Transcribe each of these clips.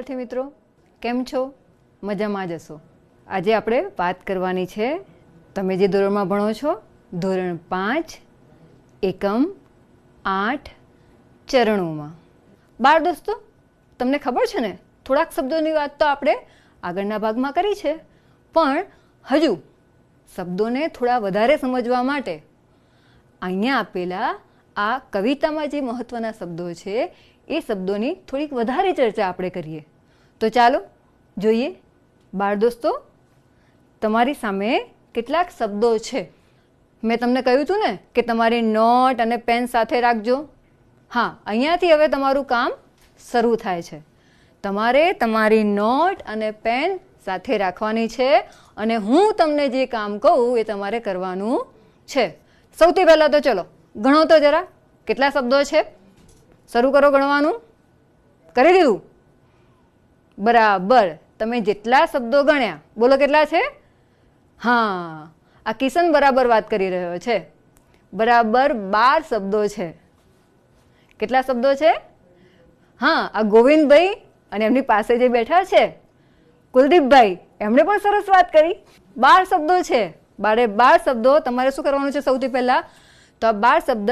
વિદ્યાર્થી મિત્રો, કેમ છો? મજામાં જ હશો. આજે આપણે વાત કરવાની છે, તમે જે ધોરણમાં ભણો છો, ધોરણ પાંચ, એકમ આઠ, ચરણોમાં. બાળ દોસ્તો, તમને ખબર છે ને, થોડાક શબ્દોની વાત તો આપણે આગળના ભાગમાં કરી છે. પણ હજુ શબ્દોને થોડા વધારે સમજવા માટે અહીંયા આપેલા આ કવિતામાં જે મહત્ત્વના શબ્દો છે, એ શબ્દોની થોડીક વધારે ચર્ચા આપણે કરીએ. તો ચાલો જોઈએ. બાળ દોસ્તો, તમારી સામે કેટલાક શબ્દો છે. મેં તમને કહ્યું હતું ને કે તમારી નોટ અને પેન સાથે રાખજો. હા, અહીંયાથી હવે તમારું કામ શરૂ થાય છે. તમારે તમારી નોટ અને પેન સાથે રાખવાની છે અને હું તમને જે કામ કહું એ તમારે કરવાનું છે. સૌથી પહેલાં તો ચલો, ગણો તો જરા કેટલા શબ્દો છે? શરૂ કરો ગણવાનું. કરી દીધું? બરાબર. તમે જેટલા શબ્દો ગણ્યા, બોલો કેટલા છે? હા, આ કિશન બરાબર વાત કરી રહ્યો છે. બરાબર બાર શબ્દો છે. કેટલા શબ્દો છે? હા, આ ગોવિંદભાઈ અને એમની પાસે જે બેઠા છે, કુલદીપભાઈ, એમણે પણ સરસ વાત કરી. બાર શબ્દો છે. બારે બાર શબ્દો, તમારે શું કરવાનું છે સૌથી પહેલાં? તો આ બાર શબ્દ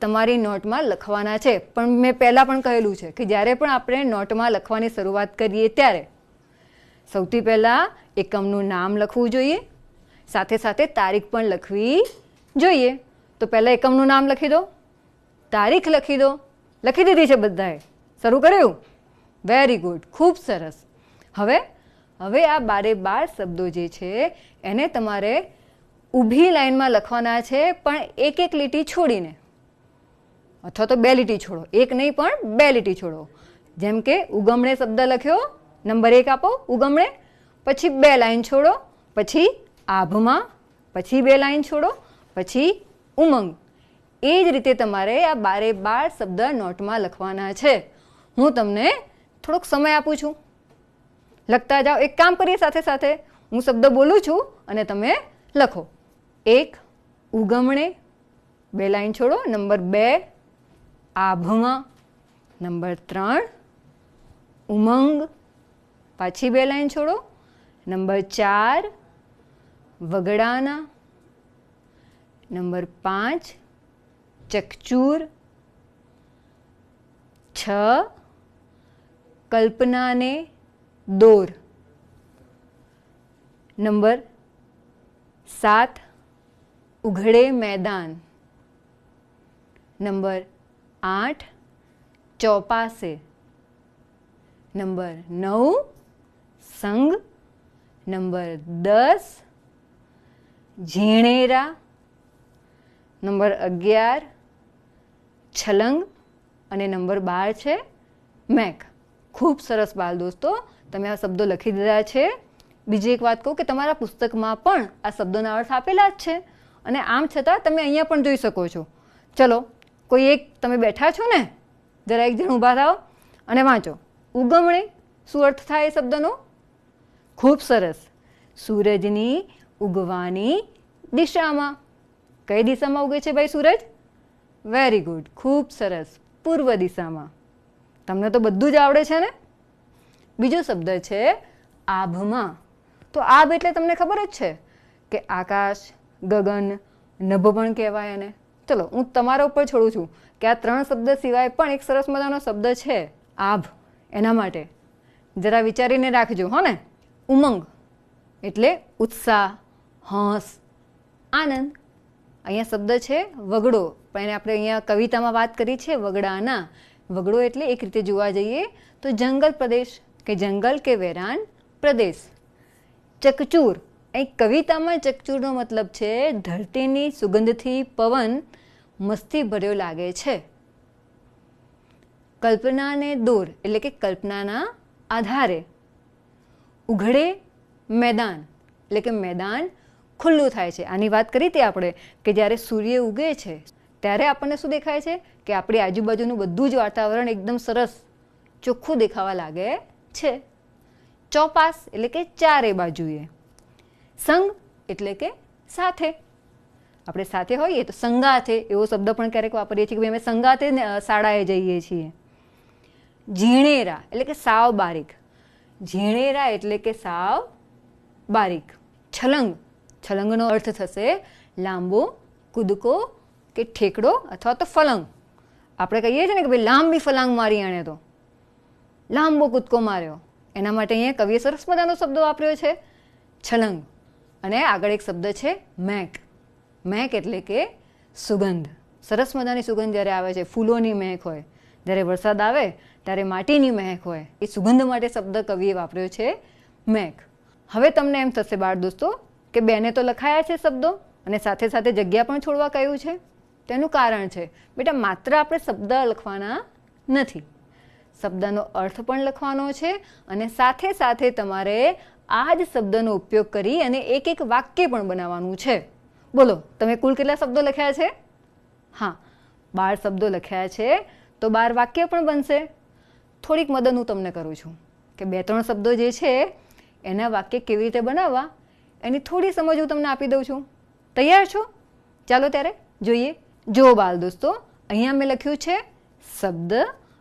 તમારી નોટમાં લખવાના છે. પણ મેં પહેલાં પણ કહેલું છે કે જ્યારે પણ આપણે નોટમાં લખવાની શરૂઆત કરીએ ત્યારે સૌથી પહેલાં એકમનું નામ લખવું જોઈએ. સાથે સાથે તારીખ પણ લખવી જોઈએ. તો પહેલાં એકમનું નામ લખી દો. તારીખ લખી દો. લખી દીધી છે બધાએ. શરૂ કર્યું? વેરી ગુડ ખૂબ સરસ. હવે હવે આ બારે બાર શબ્દો જે છે, એને તમારે ઊભી લાઈનમાં લખવાના છે, પણ એક એક લીટી છોડીને. અથવા તો બે લીટી છોડો. એક નહીં, પણ બે લીટી છોડો. જેમ કે ઉગમણે શબ્દ લખ્યો, નંબર એક આપો, ઉગમણે. પછી બે લાઈન છોડો, પછી આભમાં, પછી બે લાઈન છોડો, પછી ઉમંગ. એ જ રીતે તમારે આ બારે બાર શબ્દ નોટમાં લખવાના છે. હું તમને થોડોક સમય આપું છું. લખતા જાઓ. એક કામ કરીએ સાથે સાથે. હું શબ્દ બોલું છું અને તમે લખો. એક, ઉગમણે. બે લાઈન છોડો. નંબર બે આભમાં નંબર ત્રણ, ઉમંગ. પાછી બે લાઈન છોડો. નંબર ચાર, વગડાના. નંબર પાંચ, ચકચૂર. છ, કલ્પનાને દોર. નંબર સાત, ઉઘડે મેદાન. નંબર આઠ, ચોપાસે. નંબર નવ, સંગ. નંબર દસ, ઝીણેરા. નંબર અગિયાર, છલંગ. અને નંબર બાર છે મેક. ખૂબ સરસ બાલ દોસ્તો, તમે આ શબ્દો લખી દીધા છે. બીજી એક વાત કહું કે તમારા પુસ્તકમાં પણ આ શબ્દોના અર્થ આપેલા જ છે. અને આમ છતાં તમે અહીંયા પણ જોઈ શકો છો. ચલો કોઈ એક તમે બેઠા છો ને, જરા એક જણ ઊભા થાઓ અને વાંચો. ઉગમણે શું અર્થ થાય એ શબ્દનો? ખૂબ સરસ. સૂરજની ઉગવાની દિશામાં. કઈ દિશામાં ઉગે છે ભાઈ સૂરજ? વેરી ગુડ ખૂબ સરસ. પૂર્વ દિશામાં. તમને તો બધું જ આવડે છે ને? બીજો શબ્દ છે આભમાં. તો આભ એટલે તમને ખબર જ છે કે આકાશ, ગગન, નભ પણ કહેવાય એને. ચલો, હું તમારા ઉપર છોડું છું કે આ ત્રણ શબ્દ સિવાય પણ એક સરસ મજાનો શબ્દ છે, આભ. એના માટે જરા વિચારીને રાખજો, હો ને? ઉમંગ એટલે ઉત્સાહ, હંસ, આનંદ. અહીંયા શબ્દ છે વગડો, પણ એને આપણે અહીંયા કવિતામાં વાત કરી છે વગડાના. વગડો એટલે એક રીતે જોવા જઈએ તો જંગલ પ્રદેશ કે જંગલ કે વેરાન પ્રદેશ. ચકચૂર અહીં કવિતામાં ચકચૂરનો મતલબ છે, ધરતીની સુગંધથી પવન મસ્તી ભર્યો લાગે છે. કલ્પનાને દોર, એટલે કે કલ્પનાના આધારે. ઉઘડે મેદાન, એટલે કે મેદાન ખુલ્લું થાય છે. આની વાત કરી હતી આપણે, કે જ્યારે સૂર્ય ઉગે છે, ત્યારે આપણને શું દેખાય છે? કે આપણી આજુબાજુનું બધું જ વાતાવરણ એકદમ સરસ, ચોખ્ખું દેખાવા લાગે છે. ચોપાસ, એટલે કે ચારે બાજુએ. સંગ એટલે કે સાથે. આપણે સાથે હોઈએ તો સંગાથે એવો શબ્દ પણ ક્યારેક વાપરીએ છીએ કે અમે સંગાથે શાળાએ જઈએ છીએ. ઝીણેરા એટલે કે સાવ બારીક. ઝીણેરા એટલે કે સાવ બારીક. છલંગ. છલંગનો અર્થ થશે લાંબો, કૂદકો કે ઠેકડો અથવા તો ફલંગ. આપણે કહીએ છીએ ને કે ભાઈ લાંબી ફલાંગ મારી એણે તો. લાંબો કૂદકો માર્યો. એના માટે અહીંયા કવિએ સરસ મજાનો શબ્દ વાપર્યો છે. છલંગ. અને આગળ એક શબ્દ છે, મેક. મેક એટલે કે સુગંધ. સરસ મજાની સુગંધ જ્યારે આવે છે, ફૂલોની મહેક હોય, જ્યારે વરસાદ આવે, ત્યારે માટીની મહેક હોય, એ સુગંધ માટે શબ્દ કવિએ વાપર્યો છે, મેક. હવે તમને એમ થશે બાળ દોસ્તો, કે બેને તો લખાયા છે શબ્દો, અને સાથે સાથે જગ્યા પણ છોડવા કહ્યું છે. તેનું કારણ છે, બેટા માત્ર આપણે શબ્દ લખવાના નથી. શબ્દનો અર્થ પણ લખવાનો છે, અને સાથે સાથે તમારે આ જ શબ્દનો ઉપયોગ કરી અને એક એક વાક્ય પણ બનાવવાનું છે. બોલો, તમે કુલ કેટલા શબ્દો લખ્યા છે? હા, બાર શબ્દો લખ્યા છે, તો બાર વાક્ય પણ બનશે. થોડીક મદદ હું તમને કરું છું કે બે ત્રણ શબ્દો જે છે, એના વાક્ય કેવી રીતે બનાવવા, એની થોડી સમજ હું તમને આપી દઉં છું. તૈયાર છો? ચાલો ત્યારે જોઈએ. જો બાલ દોસ્તો, અહીંયા મેં લખ્યું છે શબ્દ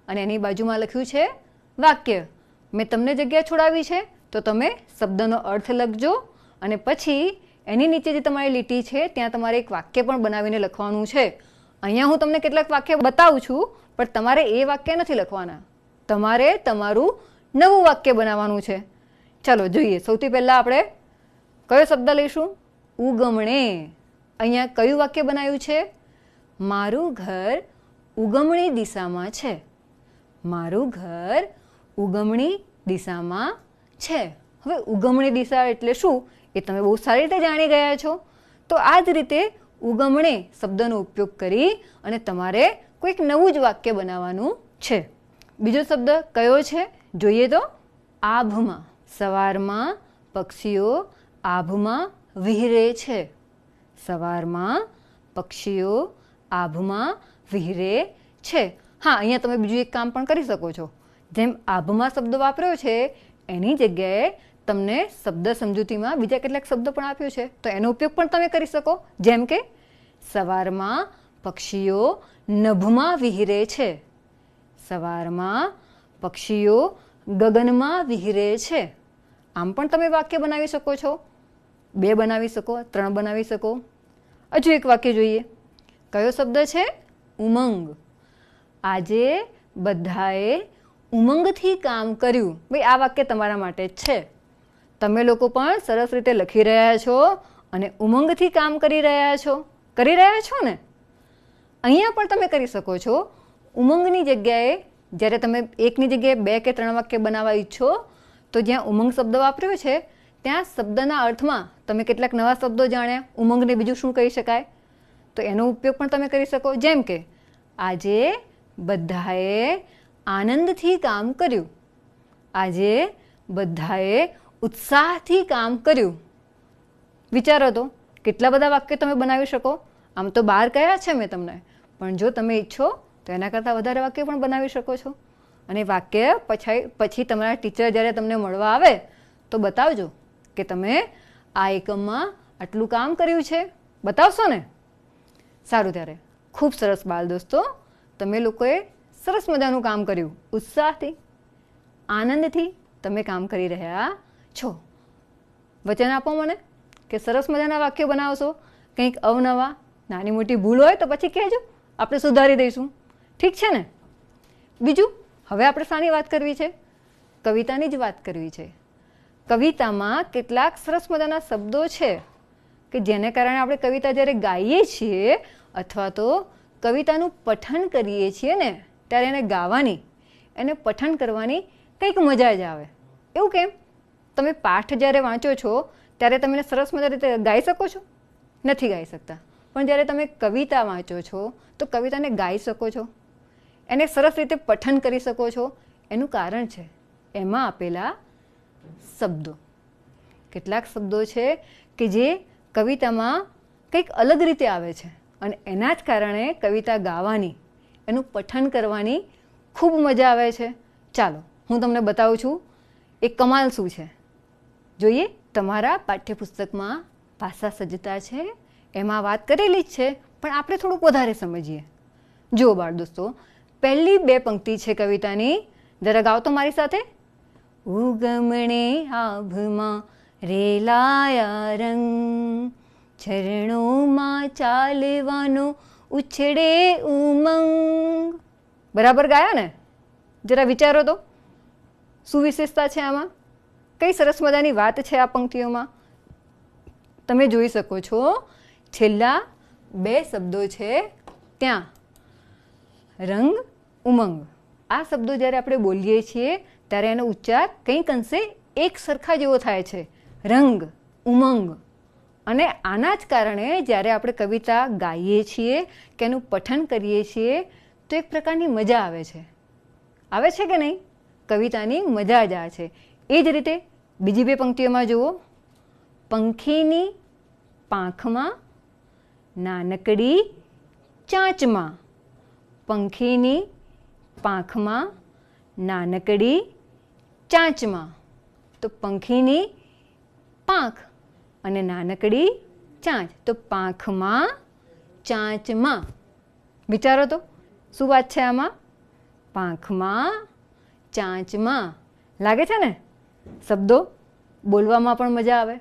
અને એની બાજુમાં લખ્યું છે વાક્ય. મેં તમને જગ્યા છોડાવી છે. તો તમે શબ્દનો અર્થ લખજો અને પછી એની નીચે જે તમારી લીટી છે, ત્યાં તમારે એક વાક્ય પણ બનાવીને લખવાનું છે. અહીંયા હું તમને કેટલાક વાક્ય બતાવું છું, પણ તમારે એ વાક્ય નથી લખવાના. તમારે તમારું નવું વાક્ય બનાવવાનું છે. ચાલો, જોઈએ. સૌથી પહેલાં આપણે કયો શબ્દ લઈશું? ઉગમણે. અહીંયા કયું વાક્ય બનાવ્યું છે? મારું ઘર ઉગમણી દિશામાં છે. મારું ઘર ઉગમણી દિશામાં છે. હવે ઉગમણી દિશા એટલે શું? એ તમે બહુ સારી રીતે જાણી ગયા છો. તો આ જ રીતે ઉગમણે શબ્દનો ઉપયોગ કરી અને તમારે કોઈક નવું જ વાક્ય બનાવવાનું છે. બીજો શબ્દ કયો છે? જોઈએ તો. આભમાં, સવારમાં પક્ષીઓ આભમાં વિહરે છે. સવારમાં પક્ષીઓ આભમાં વિહરે છે. હા, અહીંયા તમે બીજું એક કામ પણ કરી શકો છો. જેમ આભમાં શબ્દ વાપર્યો છે એની જગ્યાએ તમને શબ્દ સમજૂતીમાં બીજા કેટલાક શબ્દો પણ આપ્યો છે. તો એનો ઉપયોગ પણ તમે કરી શકો. જેમ કે, સવારમાં પક્ષીઓ નભમાં વિહરે છે. સવારમાં પક્ષીઓ ગગનમાં વિહરે છે. આમ પણ તમે વાક્ય બનાવી શકો છો. બે બનાવી શકો, ત્રણ બનાવી શકો. હજુ એક વાક્ય જોઈએ. કયો શબ્દ છે? ઉમંગ. આજે બધાએ ઉમંગથી કામ કર્યું. ભાઈ, આ વાક્ય તમારા માટે જ છે. તમે લોકો પણ સરસ રીતે લખી રહ્યા છો અને ઉમંગથી કામ કરી રહ્યા છો. કરી રહ્યા છો ને? અહીંયા પણ તમે કરી શકો છો. ઉમંગની જગ્યાએ જ્યારે તમે એકની જગ્યાએ બે કે ત્રણ વાક્ય બનાવવા ઈચ્છો, તો જ્યાં ઉમંગ શબ્દ વાપર્યો છે, ત્યાં શબ્દના અર્થમાં તમે કેટલાક નવા શબ્દો જાણ્યા. ઉમંગને બીજું શું કહી શકાય? તો એનો ઉપયોગ પણ તમે કરી શકો. જેમ કે, આજે બધાએ આનંદથી કામ કર્યું. આજે બધાએ ઉત્સાહથી કામ કર્યું. વિચારો તો, કેટલા બધા વાક્ય તમે બનાવી શકો? આમ તો બાર કયા છે મેં તમને. પણ જો તમે ઈચ્છો, તો એના કરતાં વધારે વાક્ય પણ બનાવી શકો છો. અને વાક્ય પછી પછી તમારા ટીચર જ્યારે તમને મળવા આવે, તો બતાવજો કે તમે આ એકમમાં આટલું કામ કર્યું છે. બતાવશો ને? સારું ત્યારે. ખૂબ સરસ બાળ દોસ્તો, તમે લોકોએ સરસ મજાનું કામ કર્યું. ઉત્સાહથી, આનંદથી તમે કામ કરી રહ્યા છો. વચન આપો મને કે સરસ મજાના વાક્યો બનાવશો. કંઈક અવનવા, નાની મોટી ભૂલ હોય તો પછી કહેજો. આપણે સુધારી દઈશું. ઠીક છે ને? બીજું, હવે આપણે શાની વાત કરવી છે? કવિતાની જ વાત કરવી છે. કવિતામાં કેટલાક સરસ મજાના શબ્દો છે કે જેને કારણે આપણે કવિતા જ્યારે ગાઈએ છીએ અથવા તો કવિતાનું પઠન કરીએ છીએ ને ત્યારે એને ગાવાની એને પઠન કરવાની કંઈક મજા જ આવે. એવું કેમ? તમે પાઠ જ્યારે વાંચો છો, ત્યારે તમે સરસ મજા રીતે ગાઈ શકો છો? નથી ગાઈ શકતા. પણ જ્યારે તમે કવિતા વાંચો છો, તો કવિતાને ગાઈ શકો છો. એને સરસ રીતે પઠન કરી શકો છો. એનું કારણ છે, એમાં આપેલા શબ્દો. કેટલાક શબ્દો છે કે જે કવિતામાં કંઈક અલગ રીતે આવે છે. અને એના જ કારણે કવિતા ગાવાની એનું પઠન કરવાની ખૂબ મજા આવે છે. ચાલો, હું તમને બતાવું છું, એ કમાલ શું છે? જોઈએ, તમારા પાઠ્યપુસ્તકમાં ભાષા સજ્જતા છે, એમાં વાત કરેલી જ છે, પણ આપણે થોડુંક વધારે સમજીએ. જુઓ બાળ દોસ્તો, પહેલી બે પંક્તિ છે કવિતાની, જરા ગાઓ તો મારી સાથે. ઉગમણે આભમાં રેલાયા રંગ, ચરણોમાં ચાલવાનો ઉછળે ઉમંગ. બરાબર ગાયા ને? જરા વિચારો તો. શું વિશેષતા છે આમાં? કઈ સરસ મજાની વાત છે આ પંક્તિઓમાં? તમે જોઈ શકો છો, છેલ્લા બે શબ્દો છે ત્યાં. રંગ, ઉમંગ. આ શબ્દો જ્યારે આપણે બોલીએ છીએ, ત્યારે એનો ઉચ્ચાર કંઈક અંશે એક સરખા જેવો થાય છે. રંગ, ઉમંગ. અને આના જ કારણે જ્યારે આપણે કવિતા ગાઈએ છીએ કે એનું પઠન કરીએ છીએ, તો એક પ્રકારની મજા આવે છે. આવે છે કે નહીં? કવિતાની મજા જ આ છે. એ જ રીતે બીજી બે પંક્તિઓમાં જુઓ. પંખીની પાંખમાં, નાનકડી ચાંચમાં. પંખીની પાંખમાં, નાનકડી ચાંચમાં. તો પંખીની પાંખ અને નાનકડી ચાંચ. તો પાંખમાં, ચાંચમાં. વિચારો તો, શું વાત છે આમાં? પાંખમાં, ચાંચમાં. લાગે છે ને? શબ્દો બોલવામાં પણ મજા આવે,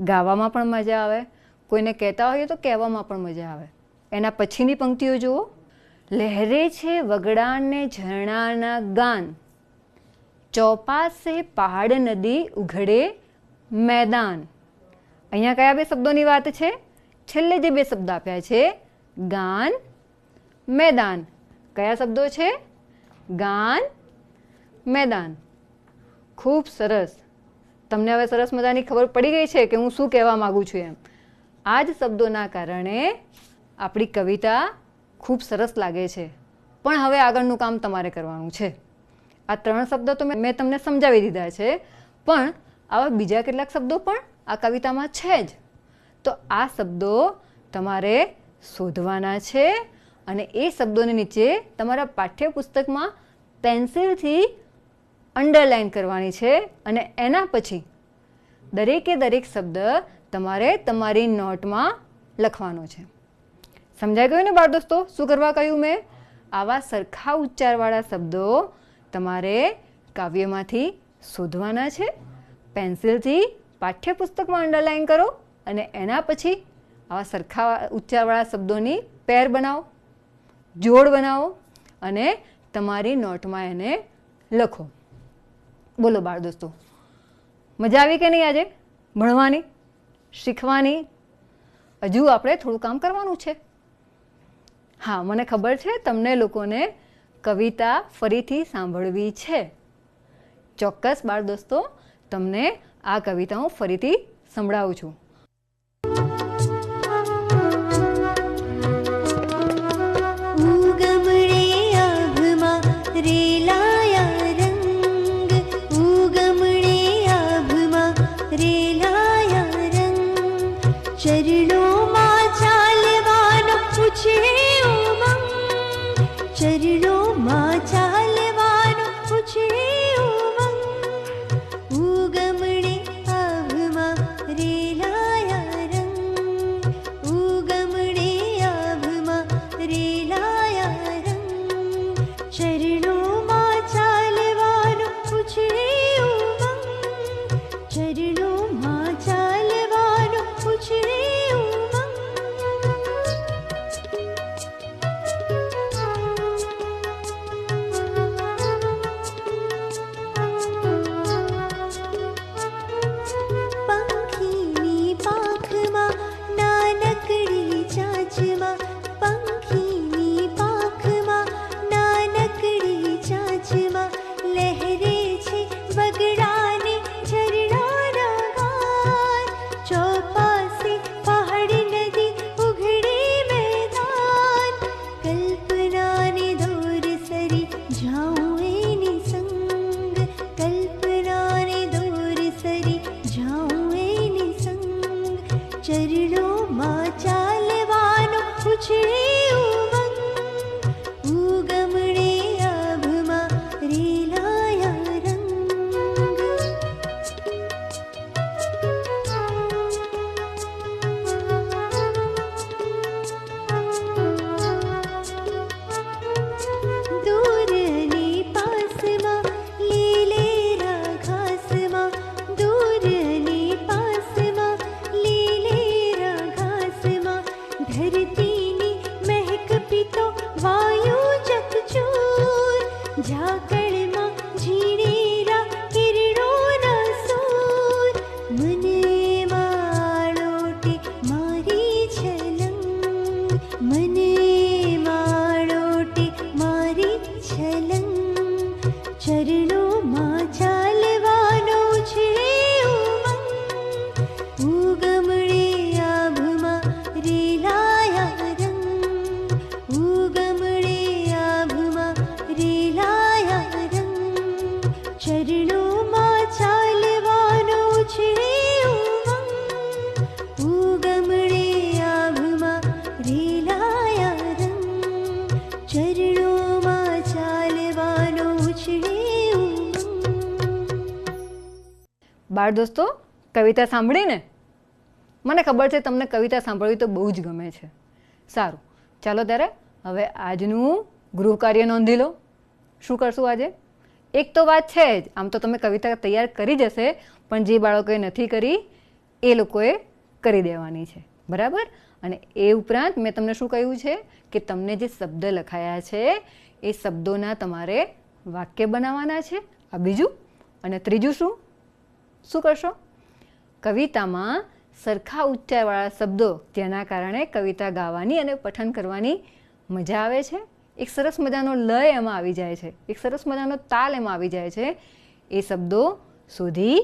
ગાવામાં પણ મજા આવે, કોઈને કહેતા હોઈએ તો કહેવામાં પણ મજા આવે. એના પછીની પંક્તિઓ જુઓ. લહેરે છે વગડાને ઝરણાના ગાન. ચોપાસે પહાડ નદી ઉઘડે મેદાન. અહીંયા કયા બે શબ્દોની વાત છે? છેલ્લે જે બે શબ્દ આપ્યા છે, ગાન, મેદાન. કયા શબ્દો છે? ગાન, મેદાન. ખૂબ સરસ. તમને હવે સરસ મજાની ખબર પડી ગઈ છે કે હું શું કહેવા માગું છું એમ. આ જ શબ્દોના કારણે આપણી કવિતા ખૂબ સરસ લાગે છે. પણ હવે આગળનું કામ તમારે કરવાનું છે. આ ત્રણ શબ્દો તો મેં તમને સમજાવી દીધા છે. પણ આવા બીજા કેટલાક શબ્દો પણ આ કવિતામાં છે જ. તો આ શબ્દો તમારે શોધવાના છે અને એ શબ્દોની નીચે તમારા પાઠ્યપુસ્તકમાં પેન્સિલથી અંડરલાઈન કરવાની છે અને એના પછી દરેકે દરેક શબ્દ તમારે તમારી નોટમાં લખવાનો છે. સમજાઈ ગયું ને બાળ દોસ્તો? શું કરવા કહ્યું મેં? આવા સરખા ઉચ્ચારવાળા શબ્દો તમારે કાવ્યમાંથી શોધવાના છે. પેન્સિલથી પાઠ્યપુસ્તકમાં અંડરલાઇન કરો અને એના પછી આવા સરખા ઉચ્ચારવાળા શબ્દોની પેર બનાવો, જોડ બનાવો અને તમારી નોટમાં એને લખો. બોલો બાળ દોસ્તો, મજા આવી કે નહીં આજે? ભણવાની, શીખવાની? હજુ આપણે થોડું કામ કરવાનું છે. હા, મને ખબર છે તમને લોકોને કવિતા ફરીથી સાંભળવી છે. ચોક્કસ બાળ દોસ્તો, તમને આ કવિતા હું ફરીથી સંભળાવું છું. બાળ દોસ્તો, કવિતા સાંભળીને? મને ખબર છે તમને કવિતા સાંભળવી તો બહુ જ ગમે છે. સારું, ચાલો ત્યારે હવે આજનું ગૃહ કાર્ય નોંધી લો. શું કરશું આજે? એક તો વાત છે જ, આમ તો તમે કવિતા તૈયાર કરી જશે, પણ જે બાળકોએ નથી કરી, એ લોકોએ કરી દેવાની છે. બરાબર? અને એ ઉપરાંત મેં તમને શું કહ્યું છે? કે તમને જે શબ્દ લખાયા છે, એ શબ્દોના તમારે વાક્ય બનાવવાના છે. આ બીજું. અને ત્રીજું શું? શું કરશો? કવિતામાં સરખા ઉચ્ચારવાળા શબ્દો જેના કારણે કવિતા ગાવાની અને પઠન કરવાની મજા આવે છે. એક સરસ મજાનો લય એમાં આવી જાય છે. એક સરસ મજાનો તાલ એમાં આવી જાય છે. એ શબ્દો શોધી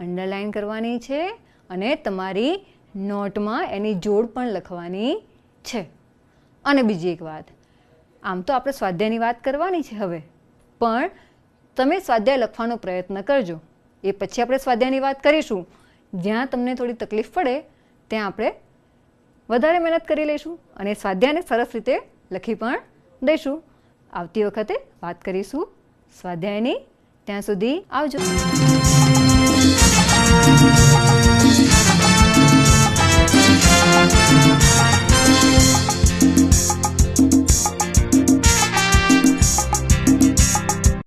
અંડરલાઇન કરવાની છે અને તમારી નોટમાં એની જોડ પણ લખવાની છે. અને બીજી એક વાત, આમ તો આપણે સ્વાધ્યાયની વાત કરવાની છે હવે, પણ તમે સ્વાધ્યાય લખવાનો પ્રયત્ન કરજો. એ પછી આપણે સ્વાધ્યાયની વાત કરીશું. જ્યાં તમને થોડી તકલીફ પડે, ત્યાં આપણે વધારે મહેનત કરી લઈશું અને સ્વાધ્યાયને સરસ રીતે લખી પણ દઈશું. આવતી વખતે વાત કરીશું સ્વાધ્યાયની. ત્યાં સુધી આવજો.